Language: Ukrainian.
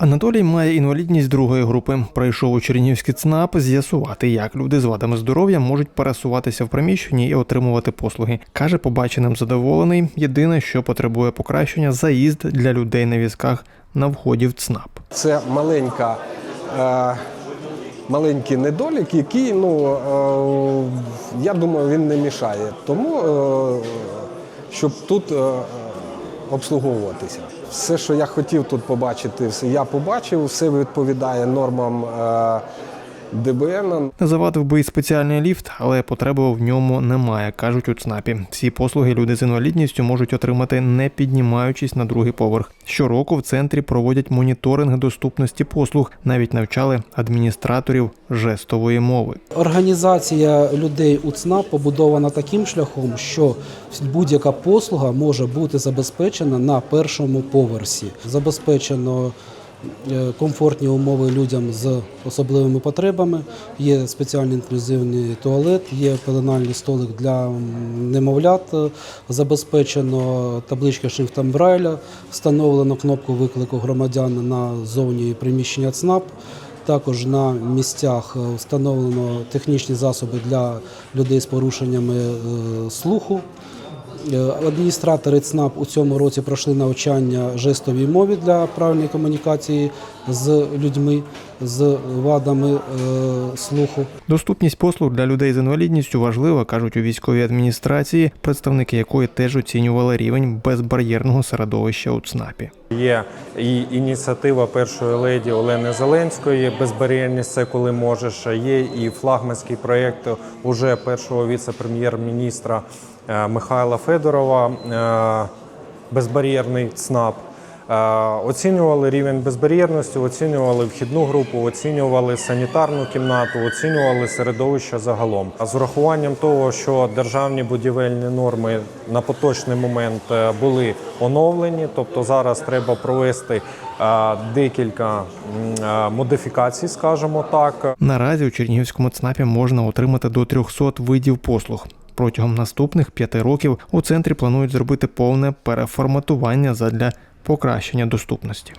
Анатолій має інвалідність другої групи. Прийшов у Чернігівський ЦНАП з'ясувати, як люди з вадами здоров'я можуть пересуватися в приміщенні і отримувати послуги. Каже, побаченим задоволений. Єдине, що потребує покращення заїзд для людей на візках на вході в ЦНАП. Це маленька, е, маленький недолік, який, ну, е, я думаю, він не мішає тому, е, щоб тут е, обслуговуватися. Все, що я хотів тут побачити, все я побачив, все відповідає нормам е, ДБН. Не завадив би і спеціальний ліфт, але потреби в ньому немає, кажуть у ЦНАПі. Всі послуги люди з інвалідністю можуть отримати, не піднімаючись на другий поверх. Щороку в центрі проводять моніторинг доступності послуг, навіть навчали адміністраторів жестової мови. Організація людей у ЦНАП побудована таким шляхом, що будь-яка послуга може бути забезпечена на першому поверсі. Забезпечено комфортні умови людям з особливими потребами. Є спеціальний інклюзивний туалет, є пеленальний столик для немовлят. е, Забезпечено табличка шрифтом Брайля, встановлено кнопку виклику громадян на зовні приміщення ЦНАП. Також на місцях е, встановлено технічні засоби для людей з порушеннями е, слуху. Е, Адміністратори ЦНАП у цьому році пройшли навчання жестовій мові для правильної комунікації з людьми з вадами е, слуху. Доступність послуг для людей з інвалідністю важлива, кажуть у військовій адміністрації, представники якої теж оцінювали рівень безбар'єрного середовища у ЦНАПі. Є і ініціатива першої леді Олени Зеленської Безбар'єрність це коли можеш. Є і флагманський проєкт уже першого віце-прем'єр-міністра е, Михайла Федорова е, Безбар'єрний ЦНАП. Е, Оцінювали рівень безбар'єрності, оцінювали вхідну групу, оцінювали санітарну кімнату, оцінювали середовище загалом. А з урахуванням того, що державні будівельні норми на поточний момент е, були оновлені, тобто зараз треба провести е, декілька модифікацій, скажімо так. Наразі у Чернігівському ЦНАПі можна отримати до 300 видів послуг. Протягом наступних п'яти років у центрі планують зробити повне переформатування задля покращення доступності.